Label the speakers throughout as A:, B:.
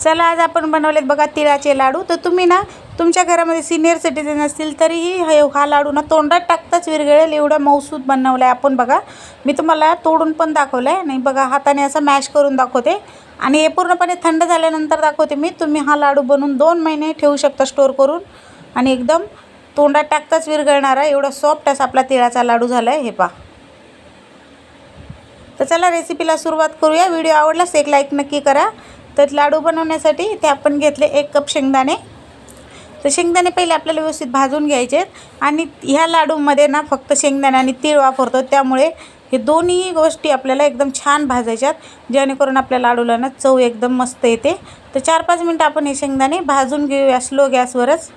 A: चला आज आपण बनवलेत बघा तिळाचे लाडू. तर तुम्ही ना तुमच्या घरामध्ये सिनियर सिटीजन असतील तरीही हे हा लाडू ना तोंडात टाकताच विरघळेल. एवढा मौसूद बनवला आहे आपण बघा. मी तुम्हाला तोडून पण दाखवलं आहे नाही बघा हाताने असं मॅश करून दाखवते. आणि हे पूर्णपणे थंड झाल्यानंतर दाखवते मी. तुम्ही हा लाडू बनवून दोन महिने ठेवू शकता स्टोअर करून. आणि एकदम तोंडात टाकताच विरघळणारा एवढा सॉफ्ट असा आपला तिळाचा लाडू झाला आहे हे पहा. तर चला रेसिपीला सुरुवात करूया. व्हिडिओ आवडलास एक लाईक नक्की करा. तर लाडू बनवण्यासाठी इथे आपण घेतले एक कप शेंगदाणे. तर शेंगदाणे पहिले आपल्याला व्यवस्थित भाजून घ्यायचे आहेत. आणि ह्या लाडूमध्ये ना फक्त शेंगदाणे आणि तीळ वापरतो. त्यामुळे हे दोन्ही गोष्टी आपल्याला एकदम छान भाजायच्यात जेणेकरून आपल्या लाडूला ना चव एकदम मस्त येते. तर चार पाच मिनटं आपण हे शेंगदाणे भाजून घेऊया स्लो गॅसवरच.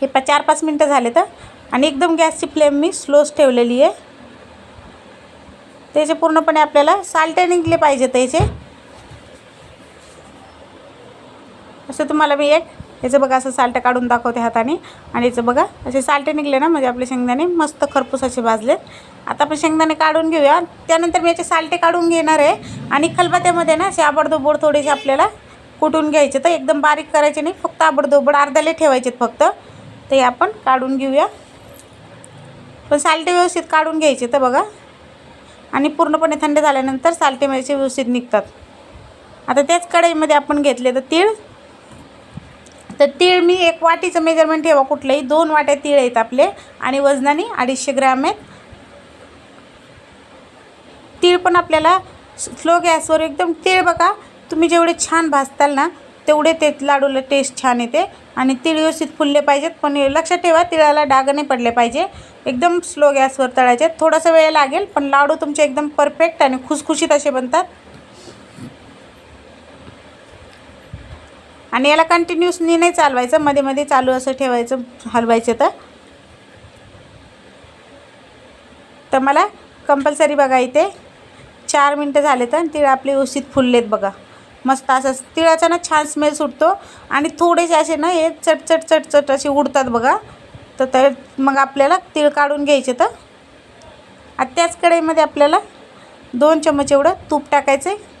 A: हे पा चार पाच मिनटं झाले तर आणि एकदम गॅसची फ्लेम मी स्लोच ठेवलेली आहे. त्याचे पूर्णपणे आपल्याला साल्टे निघले पाहिजे त्याचे असं तुम्हाला मी एक याचं बघा असं सालटं काढून दाखवते हाताने. आणि याचं बघा असे सालटे निघले ना म्हणजे आपले शेंगदाणे मस्त खरपूस असे भाजलेत. आता आपण शेंगदाणे काढून घेऊया. त्यानंतर मी याचे सालटे काढून घेणार आहे. आणि खलबात्यामध्ये ना असे आबडदोबोड थोडेसे आपल्याला कुटून घ्यायचे. तर एकदम बारीक करायचे नाही फक्त आबडदोबड अर्ध्याला ठेवायचे फक्त. ते आपण काढून घेऊया. पण सालटे व्यवस्थित काढून घ्यायचे तर बघा. आणि पूर्णपणे थंड झाल्यानंतर साल्टे मिरची व्यवस्थित निघतात. आता त्याच कढईमध्ये आपण घेतले तर तीळ तर तीळ मी एक वाटीचं मेजरमेंट ठेवा कुठलंही. दोन वाट्या तीळ आहेत आपले आणि वजनाने अडीचशे ग्रॅम आहेत. तीळ पण आपल्याला स्लो गॅसवर एकदम तीळ बघा. तुम्ही जेवढे छान भाजताल ना तेवढे ते लाडूला टेस्ट छान येते. आणि तीळ व्यवस्थित फुलले पाहिजेत पण लक्षात ठेवा तिळाला डाग नाही पडले पाहिजे. एकदम स्लो गॅसवर तळायचे. थोडासा वेळ लागेल पण लाडू तुमचे एकदम परफेक्ट आणि खुसखुशीत असे बनतात. आणि याला कंटिन्युअसनी नाही चालवायचं मध्ये मध्ये चालू असं ठेवायचं हलवायचं तर. तर मला कंपल्सरी बघा इथे चार मिनटं झाले तर तिळ आपले व्यवस्थित फुललेत बघा. मस्त असं तिळाचा ना छान स्मेल सुटतो आणि थोडेसे असे ना हे चटचट चटचट असे उडतात बघा. तर ते मग आपल्याला तीळ काढून घ्यायचे तर. त्याच कढईमध्ये आपल्याला दोन चमच एवढं तूप टाकायचं. आहे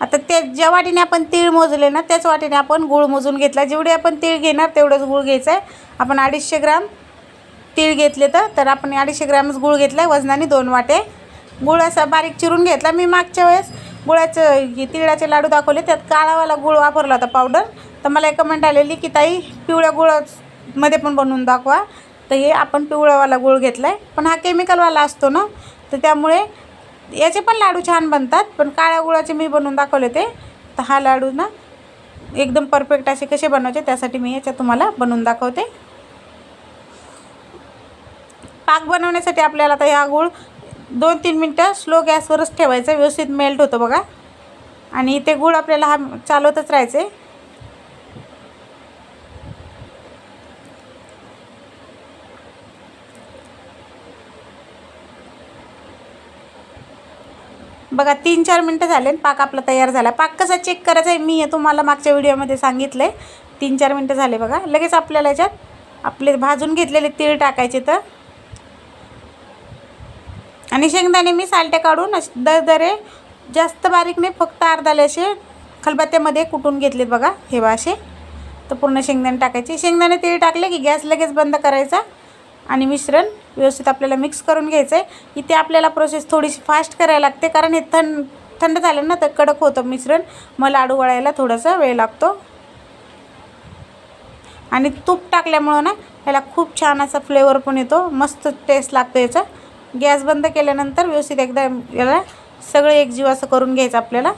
A: आता ते ज्या वाटीने आपण तीळ मोजले ना त्याच वाटीने आपण गूळ मोजून घेतला. जेवढे आपण तीळ घेणार तेवढंच गूळ घ्यायचं आहे. आपण अडीचशे ग्राम तीळ घेतले तर आपण अडीचशे ग्रामच गूळ घेतला आहे वजनाने दोन वाटे. गुळ असा बारीक चिरून घेतला मी मागच्या वेळेस. गुळाचं हे तिळाचे लाडू दाखवले त्यात काळावाला गुळ वापरला होता पावडर. तर मला एक कमेंट आलेली की ताई पिवळ्या गुळामध्ये पण बनवून दाखवा. तर हे आपण पिवळावाला गुळ घेतला आहे पण हा केमिकलवाला असतो ना तर त्यामुळे याचे पण लाडू छान बनतात पण काळ्या गुळाचे मी बनवून दाखवले ते. तर हा लाडू ना एकदम परफेक्ट असे कसे बनवायचे त्यासाठी मी याच्यात तुम्हाला बनवून दाखवते. पाक बनवण्यासाठी आपल्याला आता हा गूळ दोन तीन मिनटं स्लो गॅसवरच ठेवायचं व्यवस्थित मेल्ट होतं बघा. आणि ते गूळ आपल्याला हा चालवतच राहायचे. बघा तीन चार मिनटं झाले आणि पाक आपला तयार झाला. पाक कसा चेक करायचा आहे मी हे तुम्हाला मागच्या व्हिडिओमध्ये सांगितलं आहे तीन चार मिनटं झाले बघा. लगेच आपल्याला याच्यात आपले भाजून घेतलेले तीळ टाकायचे तर. आणि शेंगदाणे मी सालटे काढून दर दरदरे जास्त बारीक नाही फक्त अर्धाले असे खलबत्त्यामध्ये कुटून घेतलेत बघा हे बा असे. तर पूर्ण शेंगदाणे टाकायचे. शेंगदाणे तीळ टाकले की गॅस लगेच बंद करायचा आणि मिश्रण व्यवस्थित आपल्याला मिक्स करून घ्यायचं आहे इथे आपल्याला प्रोसेस थोडीशी फास्ट करायला लागते कारण हे थंड थंड झालं ना तर कडक होतं मिश्रण. मग लाडू वळायला थोडासा वेळ लागतो. आणि तूप टाकल्यामुळं ना याला खूप छान असा फ्लेवर पण येतो. मस्त टेस्ट लागतो याचा. गॅस बंद केल्यानंतर व्यवस्थित एकदा याला सगळं एकजीव असं करून घ्यायचं आपल्याला.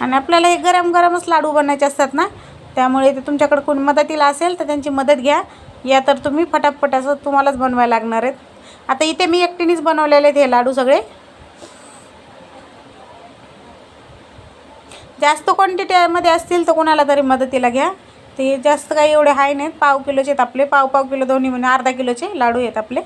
A: आणि आपल्याला हे गरम गरमच लाडू बनायचे असतात ना त्यामुळे ते तुमच्याकडे कोणी मदतीला असेल तर त्यांची मदत घ्या. या तर तुम्ही फटाफट असं तुम्हालाच बनवायला लागणार आहेत. आता इथे मी एकटीनेच बनवलेले आहेत हे लाडू सगळे. जास्त क्वांटिटीमध्ये असतील तर कोणाला तरी मदतीला घ्या. ते जास्त काही एवढे हाय नाहीत. पाव किलोचे आहेत आपले. पाव पाव किलो दोन्ही म्हणजे अर्धा किलोचे लाडू आहेत आपले.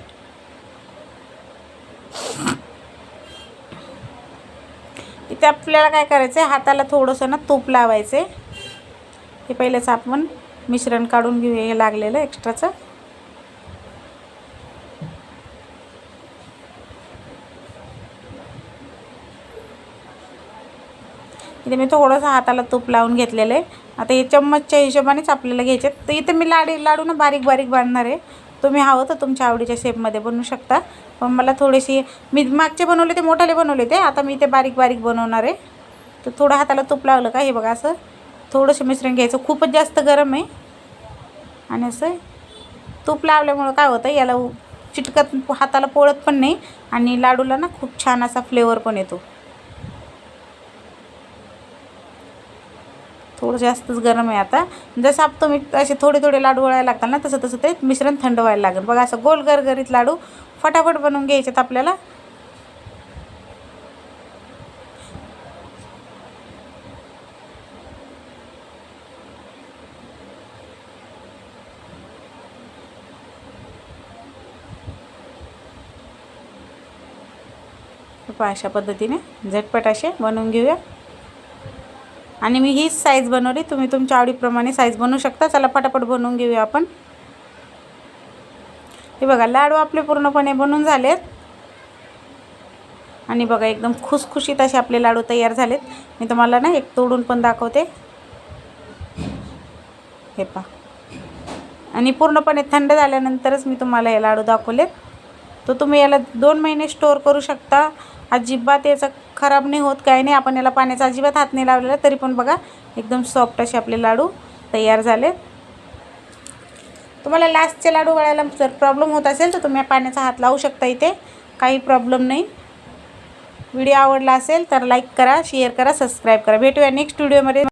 A: इथे आपल्याला काय करायचं आहे हाताला थोडंसं ना तूप लावायचं आहे हे पहिलेच आपण मिश्रण काढून घेऊ हे लागलेलं एक्स्ट्राचं इथे मी थोडंसं हाताला तूप लावून घेतलेलं आहे. आता हे चम्मचच्या हिशोबानेच आपल्याला घ्यायचे आहेत. तर इथे मी लाडी लाडू ना बारीक बारीक बांधणार आहे. तुम्ही हवं तर तुमच्या आवडीच्या शेपमध्ये बनवू शकता. पण मला थोडेसे मी मागचे बनवले ते मोठाले बनवले ते. आता मी ते बारीक बारीक बनवणार आहे. तर थोडं हाताला तूप लावलं का? हे बघा असं. थोडंसं मिश्रण घ्यायचं. खूपच जास्त गरम आहे. आणि असं तूप लावल्यामुळं काय होतं याला चिटकत हाताला पोळत पण नाही आणि लाडूला ना खूप छान असा फ्लेवर पण येतो. थोडं जास्तच गरम आहे आता. जसं आप तुम्ही असे थोडे थोडे लाडू वळायला लागतात ना तसं तसं ते मिश्रण थंड व्हायला लागेल. बघा असं गोल गरगरीत लाडू फटाफट बनवून घ्यायचेत आपल्याला. अशा पद्धतीने झटपट असे बनवून घेऊया. आणि मी हीच साईज बनवली. तुम्ही तुमच्या आवडीप्रमाणे साईज बनवू शकता. चला फटाफट बनवून घेऊया आपण. हे बघा लाडू आपले पूर्णपणे बनून झालेत. आणि बघा एकदम खुसखुशीत असे आपले लाडू तयार झालेत. मी तुम्हाला ना एक तोडून पण दाखवते. हे पहा. आणि पूर्णपणे थंड झाल्यानंतरच मी तुम्हाला हे लाडू दाखवलेत. तर तुम्ही याला दोन महिने स्टोअर करू शकता. अजिबात याचा खराब नाही होत काय नाही. आपण याला पाण्याचा अजिबात हात नाही लावलेला तरी पण बघा एकदम सॉफ्ट असे आपले लाडू तयार झाले. तुम्हाला लास्टचे लाडू वळायला जर प्रॉब्लेम होत असेल तर तुम्ही पाण्याचा हात लावू शकता इथे. काही प्रॉब्लेम नाही. व्हिडिओ आवडला असेल तर लाईक करा शेअर करा सबस्क्राईब करा. भेटूया नेक्स्ट व्हिडिओमध्ये